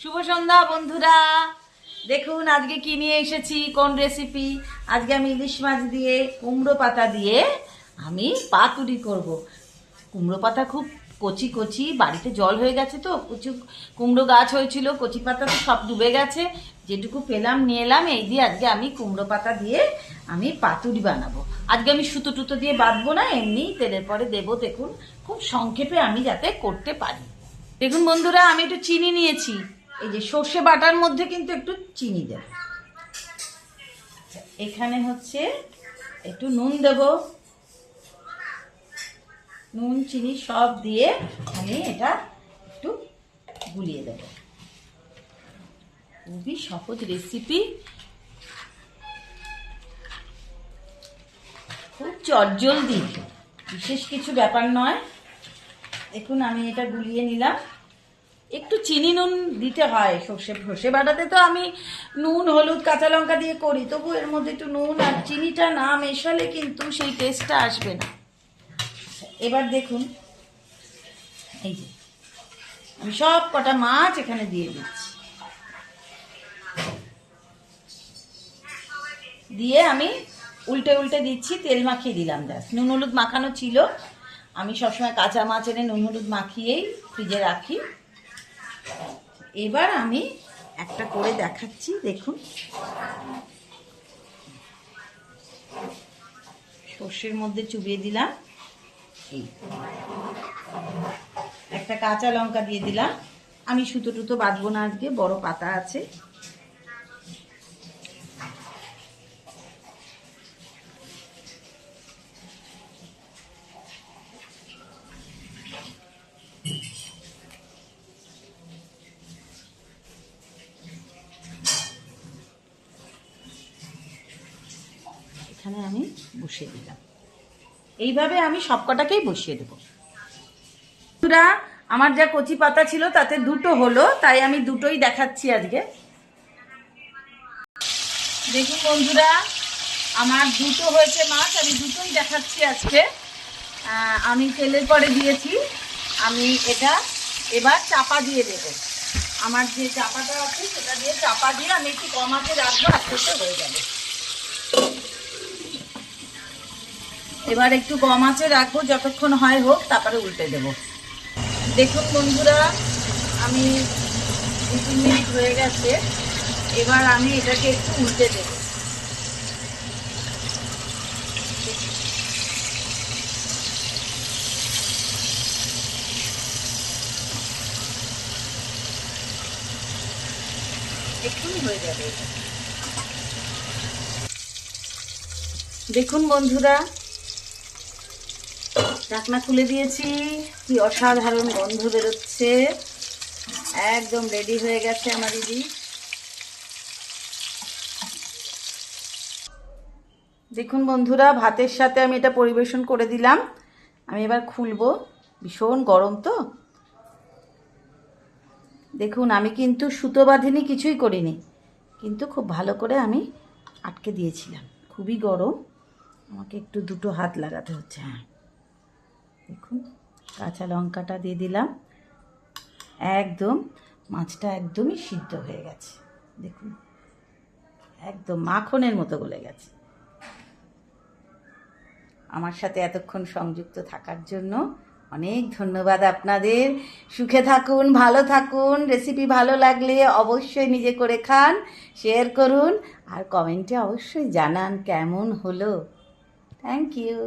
শুভ সন্ধ্যা, বন্ধুরা। দেখুন, আজকে কি নিয়ে এসেছি? কোন রেসিপি আজকে আমি ইলিশ মাছ দিয়ে, কুমড়ো পাতা দিয়ে আমি পাতুরি করব। কুমড়ো পাতা খুব কচি কচি, বাড়িতে জল হয়ে গেছে তো কচু কুমড়ো গাছ হয়েছিল, কচি পাতা তো সব ডুবে গেছে। যেটুকু পেলাম নিয়ে এলাম এই দিয়ে আজকে আমি কুমড়ো পাতা দিয়ে আমি পাতুরি বানাবো। আজকে আমি সুতো টুতো দিয়ে বাঁধবো না, এমনি তেলের পরে দেবো, দেখুন। খুব সংক্ষেপে আমি যাতে করতে পারি। দেখুন, বন্ধুরা, আমি একটু চিনি নিয়েছি। এই যে সর্ষে বাটার মধ্যে কিন্তু একটু চিনি দেব আচ্ছা, এখানে হচ্ছে একটু নুন দেব। নুন চিনি সব দিয়ে আমি এটা একটু গুলিয়ে দেব। খুবই সহজ রেসিপি খুব চটজলদি বিশেষ কিছু ব্যাপার নয়। দেখুন আমি এটা গুলিয়ে নিলাম। একটু চিনি নুন দিতে হয় সর্ষে সর্ষে বাটাতে তো আমি নুন, হলুদ, কাঁচা লঙ্কা দিয়ে করি, তবু এর মধ্যে একটু নুন আর চিনিটা না মেশালে কিন্তু সেই টেস্টটা আসবে না। এবার দেখুন, এই যে, আমি সব কটা মাছ এখানে দিয়ে দিচ্ছি। দিয়ে আমি উল্টে উল্টে দিচ্ছি, তেল মাখিয়ে দিলাম ব্যাস। নুন, হলুদ মাখানো ছিল। আমি সবসময় কাঁচা মাছ এনে নুন, হলুদ মাখিয়েই ফ্রিজে রাখি। এবার আমি একটা করে দেখাচ্ছি, দেখুন। সর্ষের মধ্যে চুবিয়ে দিলাম। একটা কাঁচা লঙ্কা দিয়ে দিলাম। আমি সুতো টুতো বাঁধবো না আজকে, বড় পাতা আছে। এখানে আমি বসিয়ে দিলাম। এইভাবে আমি সবকটাকেই বসিয়ে দেবো। বন্ধুরা, আমার যা কচি পাতা ছিল, তাতে দুটো হলো, তাই আমি দুটোই দেখাচ্ছি আজকে। দেখুন বন্ধুরা, আমার দুটো হয়েছে মাছ, আমি দুটোই দেখাচ্ছি আজকে। আমি তেলের পরে দিয়েছি, আমি এটা এবার চাপা দিয়ে দেব। আমার যে চাপাটা আছে, সেটা দিয়ে চাপা দিয়ে আমি একটু কমাতে রাখব, আস্তে আস্তে হয়ে যাবে। এবার একটু গম আঁচে রাখব, যতক্ষণ হয় হোক, তারপরে উল্টে দেব। দেখুন বন্ধুরা, আমি দু তিন মিনিট হয়ে গেছে, এবার আমি এটাকে একটু উল্টে দেব। হয়ে যাবে দেখুন বন্ধুরা ঢাকনা খুলে দিয়েছি। কি অসাধারণ গন্ধ বেরোচ্ছে। একদম রেডি হয়ে গেছে আমার দিদি। দেখুন বন্ধুরা, ভাতের সাথে আমি এটা পরিবেশন করে দিলাম। আমি এবার খুলবো। ভীষণ গরম তো। দেখুন, আমি কিন্তু সুতো বাঁধিনি, কিছুই করিনি। কিন্তু খুব ভালো করে আমি আটকে দিয়েছিলাম। খুবই গরম। আমাকে একটু দুটো হাত লাগাতে হচ্ছে হ্যাঁ। দেখুন, কাঁচা লঙ্কাটা দিয়ে দিলাম। একদম, মাছটা একদমই সিদ্ধ হয়ে গেছে। দেখুন, একদম মাখনের মতো গলে গেছে। আমার সাথে এতক্ষণ সংযুক্ত থাকার জন্য অনেক ধন্যবাদ আপনাদের। সুখে থাকুন, ভালো থাকুন। রেসিপি ভালো লাগলে অবশ্যই নিজে করে খান, শেয়ার করুন, আর কমেন্টে অবশ্যই জানান কেমন হলো। Thank you